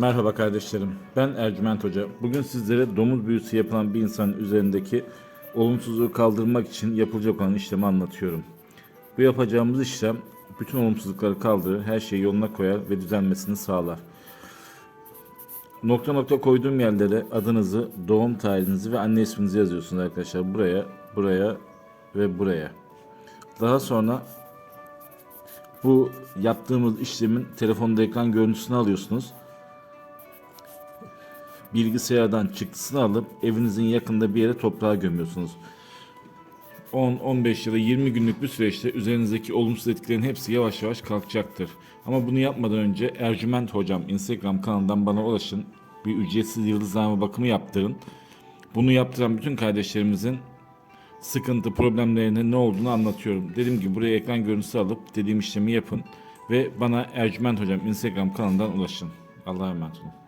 Merhaba kardeşlerim. Ben Ercüment Hoca. Bugün sizlere domuz büyüsü yapılan bir insanın üzerindeki olumsuzluğu kaldırmak için yapılacak olan işlemi anlatıyorum. Bu yapacağımız işlem bütün olumsuzlukları kaldırır, her şeyi yoluna koyar ve düzelmesini sağlar. Nokta nokta koyduğum yerlere adınızı, doğum tarihinizi ve anne isminizi yazıyorsunuz arkadaşlar. Buraya, buraya ve buraya. Daha sonra bu yaptığımız işlemin telefonda ekran görüntüsünü alıyorsunuz bilgisayardan çıktısını alıp evinizin yakında bir yere toprağa gömüyorsunuz. 10, 15 ya da 20 günlük bir süreçte üzerinizdeki olumsuz etkilerin hepsi yavaş yavaş kalkacaktır. Ama bunu yapmadan önce Ercüment Hocam Instagram kanalından bana ulaşın. Bir ücretsiz yıldızlama bakımı yaptırın. Bunu yaptıran bütün kardeşlerimizin sıkıntı, problemlerinin ne olduğunu anlatıyorum. Dediğim gibi buraya ekran görüntüsü alıp dediğim işlemi yapın. Ve bana Ercüment Hocam Instagram kanalından ulaşın. Allah'a emanet olun.